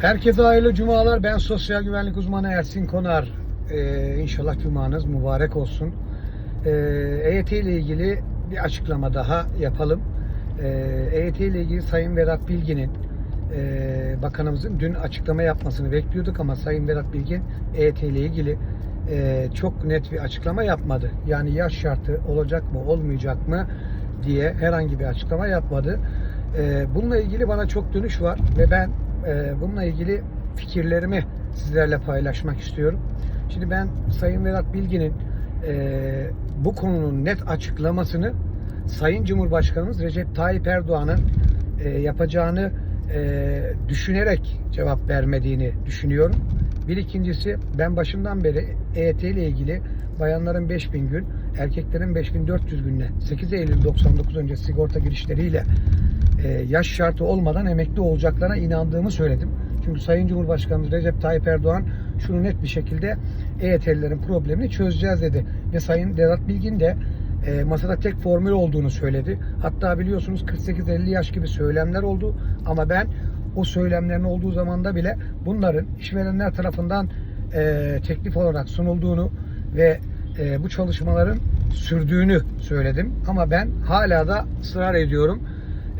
Herkese hayırlı cumalar. Ben sosyal güvenlik uzmanı Ersin Konar. Ee, inşallah cumanız mübarek olsun. Ee, EYT ile ilgili bir açıklama daha yapalım. Ee, EYT ile ilgili Sayın Vedat Bilgin'in e, bakanımızın dün açıklama yapmasını bekliyorduk ama Sayın Vedat Bilgin EYT ile ilgili e, çok net bir açıklama yapmadı. Yani yaş şartı olacak mı olmayacak mı diye herhangi bir açıklama yapmadı. E, bununla ilgili bana çok dönüş var ve ben e, bununla ilgili fikirlerimi sizlerle paylaşmak istiyorum. Şimdi ben Sayın Vedat Bilgin'in e, bu konunun net açıklamasını Sayın Cumhurbaşkanımız Recep Tayyip Erdoğan'ın e, yapacağını e, düşünerek cevap vermediğini düşünüyorum. Bir ikincisi ben başından beri EYT ile ilgili bayanların 5000 gün, erkeklerin 5400 günle 8 Eylül 99 önce sigorta girişleriyle e, yaş şartı olmadan emekli olacaklarına inandığımı söyledim. Çünkü Sayın Cumhurbaşkanımız Recep Tayyip Erdoğan şunu net bir şekilde EYT'lilerin problemini çözeceğiz dedi. Ve Sayın Vedat Bilgin de e, masada tek formül olduğunu söyledi. Hatta biliyorsunuz 48-50 yaş gibi söylemler oldu. Ama ben o söylemlerin olduğu zamanda bile bunların işverenler tarafından e, teklif olarak sunulduğunu ve e, bu çalışmaların sürdüğünü söyledim. Ama ben hala da ısrar ediyorum.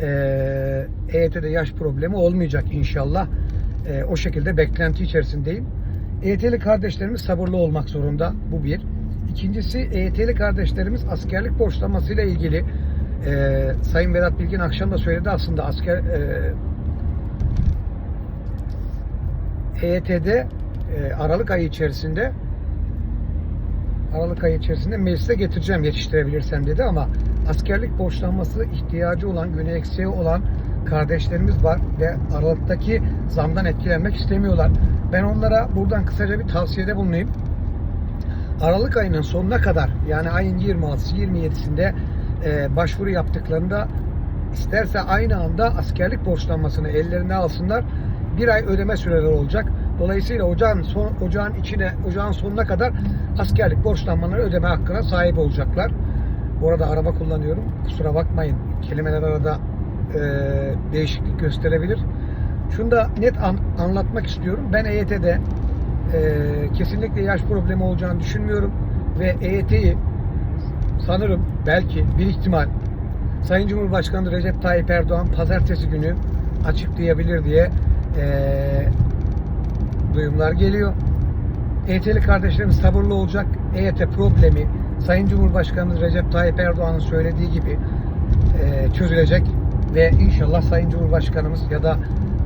E, EYT'de yaş problemi olmayacak inşallah. E, o şekilde beklenti içerisindeyim. EYT'li kardeşlerimiz sabırlı olmak zorunda. Bu bir. İkincisi EYT'li kardeşlerimiz askerlik borçlanmasıyla ilgili e, Sayın Vedat Bilgin akşam da söyledi aslında asker e, EYT'de e, Aralık ayı içerisinde Aralık ayı içerisinde meclise getireceğim yetiştirebilirsem dedi ama askerlik borçlanması ihtiyacı olan, güne eksiği olan kardeşlerimiz var ve Aralık'taki zamdan etkilenmek istemiyorlar. Ben onlara buradan kısaca bir tavsiyede bulunayım. Aralık ayının sonuna kadar yani ayın 26'sı 27'sinde e, başvuru yaptıklarında isterse aynı anda askerlik borçlanmasını ellerine alsınlar. Bir ay ödeme süreleri olacak. Dolayısıyla ocağın son, ocağın içine ocağın sonuna kadar askerlik borçlanmaları ödeme hakkına sahip olacaklar. Bu arada araba kullanıyorum. Kusura bakmayın. Kelimeler arada e, değişiklik gösterebilir. Şunu da net an- anlatmak istiyorum. Ben EYT'de e, kesinlikle yaş problemi olacağını düşünmüyorum ve EYT'yi sanırım belki bir ihtimal Sayın Cumhurbaşkanı Recep Tayyip Erdoğan pazartesi günü açıklayabilir diye e, duyumlar geliyor. EYT'li kardeşlerimiz sabırlı olacak. EYT problemi Sayın Cumhurbaşkanımız Recep Tayyip Erdoğan'ın söylediği gibi e, çözülecek ve inşallah Sayın Cumhurbaşkanımız ya da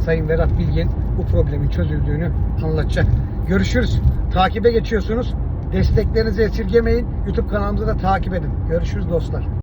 Sayın Vedat Bilgin bu problemin çözüldüğünü anlatacak. Görüşürüz. Takibe geçiyorsunuz. Desteklerinizi esirgemeyin. YouTube kanalımızı da takip edin. Görüşürüz dostlar.